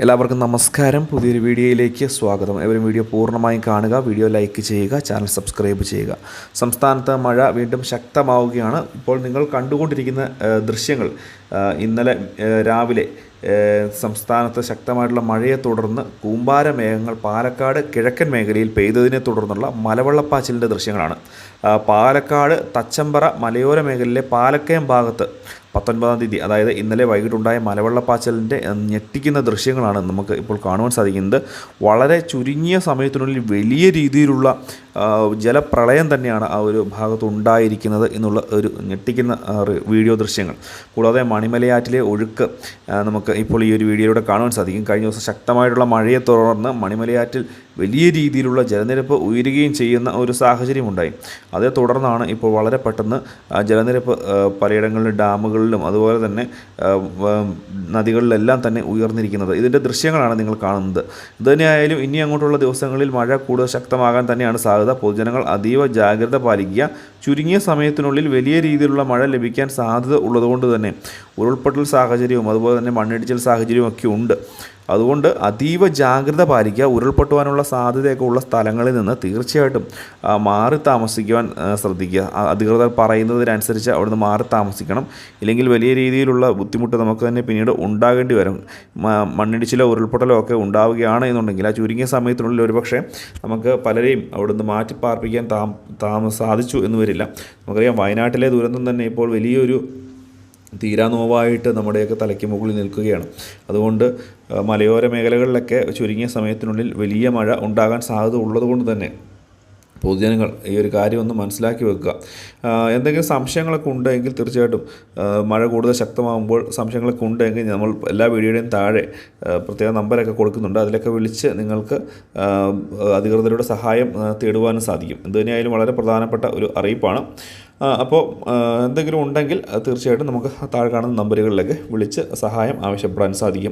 എല്ലാവർക്കും നമസ്കാരം. പുതിയൊരു വീഡിയോയിലേക്ക് സ്വാഗതം. എവരും വീഡിയോ പൂർണമായും കാണുക വീഡിയോ ലൈക്ക് ചെയ്യുക ചാനൽ സബ്സ്ക്രൈബ് ചെയ്യുക. സംസ്ഥാനത്ത് മഴ വീണ്ടും ശക്തമാവുകയാണ്. ഇപ്പോൾ നിങ്ങൾ കണ്ടുകൊണ്ടിരിക്കുന്ന ദൃശ്യങ്ങൾ ഇന്നലെ രാവിലെ സംസ്ഥാനത്ത് ശക്തമായിട്ടുള്ള മഴയെ തുടർന്ന് കൂമ്പാര മേഘങ്ങൾ പാലക്കാട് കിഴക്കൻ മേഖലയിൽ പെയ്തതിനെ തുടർന്നുള്ള മലവെള്ളപ്പാച്ചിലിന്റെ ദൃശ്യങ്ങളാണ്. പാലക്കാട് തച്ചമ്പറ മലയോര മേഖലയിലെ പാലക്കയം ഭാഗത്ത് പത്തൊൻപതാം തീയതി അതായത് ഇന്നലെ വൈകിട്ടുണ്ടായ മലവെള്ളപ്പാച്ചലിന്റെ ഞെട്ടിക്കുന്ന ദൃശ്യങ്ങളാണ് നമുക്ക് ഇപ്പോൾ കാണുവാൻ സാധിക്കുന്നത്. വളരെ ചുരുങ്ങിയ സമയത്തിനുള്ളിൽ വലിയ രീതിയിലുള്ള ജലപ്രളയം തന്നെയാണ് ആ ഒരു ഭാഗത്ത് ഉണ്ടായിരിക്കുന്നത് എന്നുള്ള ഒരു ഞെട്ടിക്കുന്ന വീഡിയോ ദൃശ്യങ്ങൾ. കൂടാതെ മണിമലയാറ്റിലെ ഒഴുക്ക് നമുക്ക് ഇപ്പോൾ ഈ ഒരു വീഡിയോയിലൂടെ കാണുവാൻ സാധിക്കും. കഴിഞ്ഞ ദിവസം ശക്തമായിട്ടുള്ള മഴയെ തുടർന്ന് മണിമലയാറ്റിൽ വലിയ രീതിയിലുള്ള ജലനിരപ്പ് ഉയരുകയും ചെയ്യുന്ന ഒരു സാഹചര്യം ഉണ്ടായി അതേ തുടർന്നാണ് ഇപ്പോൾ വളരെ പെട്ടെന്ന് ജലനിരപ്പ് പലയിടങ്ങളിലും ഡാമുകളിലും അതുപോലെ തന്നെ നദികളിലെല്ലാം തന്നെ ഉയർന്നിരിക്കുന്നത്. ഇതിന്റെ ദൃശ്യങ്ങളാണ് നിങ്ങൾ കാണുന്നത്. ഇതുതന്നെയായാലും ഇനി അങ്ങോട്ടുള്ള ദിവസങ്ങളിൽ മഴ കൂടുതൽ ശക്തമാകാൻ തന്നെയാണ് സാധ്യത. പൊതുജനങ്ങൾ അതീവ ജാഗ്രത പാലിക്കുക. ചുരുങ്ങിയ സമയത്തിനുള്ളിൽ വലിയ രീതിയിലുള്ള മഴ ലഭിക്കാൻ സാധ്യത ഉള്ളതുകൊണ്ട് തന്നെ ഉരുൾപൊട്ടൽ സാഹചര്യവും അതുപോലെ തന്നെ മണ്ണിടിച്ചിൽ സാഹചര്യവും ഒക്കെ ഉണ്ട്. അതുകൊണ്ട് അതീവ ജാഗ്രത പാലിക്കുക ഉരുൾപൊട്ടുവാനുള്ള സാധ്യതയൊക്കെ ഉള്ള സ്ഥലങ്ങളിൽ നിന്ന് തീർച്ചയായിട്ടും മാറി താമസിക്കുവാൻ ശ്രദ്ധിക്കുക. അധികൃതർ പറയുന്നതിനനുസരിച്ച് അവിടുന്ന് മാറി താമസിക്കണം. ഇല്ലെങ്കിൽ വലിയ രീതിയിലുള്ള ബുദ്ധിമുട്ട് നമുക്ക് തന്നെ പിന്നീട് ഉണ്ടാകേണ്ടി വരും. മണ്ണിടിച്ചിലോ ഉരുൾപൊട്ടലോ ഒക്കെ ഉണ്ടാവുകയാണ് എന്നുണ്ടെങ്കിൽ ആ ചുരുങ്ങിയ സമയത്തിനുള്ളിൽ ഒരുപക്ഷെ നമുക്ക് പലരെയും അവിടുന്ന് മാറ്റി പാർപ്പിക്കാൻ താമസ താമ സാധിച്ചു എന്ന് വരില്ല. നമുക്കറിയാം വയനാട്ടിലെ ദുരന്തം തന്നെ ഇപ്പോൾ വലിയൊരു തീരാനോവായിട്ട് നമ്മുടെയൊക്കെ തലയ്ക്ക് മുകളിൽ നിൽക്കുകയാണ്. അതുകൊണ്ട് മലയോര മേഖലകളിലൊക്കെ ചുരുങ്ങിയ സമയത്തിനുള്ളിൽ വലിയ മഴ ഉണ്ടാകാൻ സാധ്യത ഉള്ളതുകൊണ്ട് തന്നെ പൊതുജനങ്ങൾ ഈ ഒരു കാര്യം ഒന്ന് മനസ്സിലാക്കി വെക്കുക. എന്തെങ്കിലും സംശയങ്ങളൊക്കെ ഉണ്ടെങ്കിൽ തീർച്ചയായിട്ടും മഴ കൂടുതൽ ശക്തമാകുമ്പോൾ സംശയങ്ങളൊക്കെ ഉണ്ടെങ്കിൽ നമ്മൾ എല്ലാ വീഡിയോയുടെയും താഴെ പ്രത്യേക നമ്പരൊക്കെ കൊടുക്കുന്നുണ്ട്. അതിലൊക്കെ വിളിച്ച് നിങ്ങൾക്ക് അധികൃതരുടെ സഹായം തേടുവാനും സാധിക്കും. എന്തുതന്നെയായാലും വളരെ പ്രധാനപ്പെട്ട ഒരു അറിയിപ്പാണ്. അപ്പോൾ എന്തെങ്കിലും ഉണ്ടെങ്കിൽ തീർച്ചയായിട്ടും നമുക്ക് താഴെ കാണുന്ന നമ്പറുകളിലൊക്കെ വിളിച്ച് സഹായം ആവശ്യപ്പെടാൻ സാധിക്കും.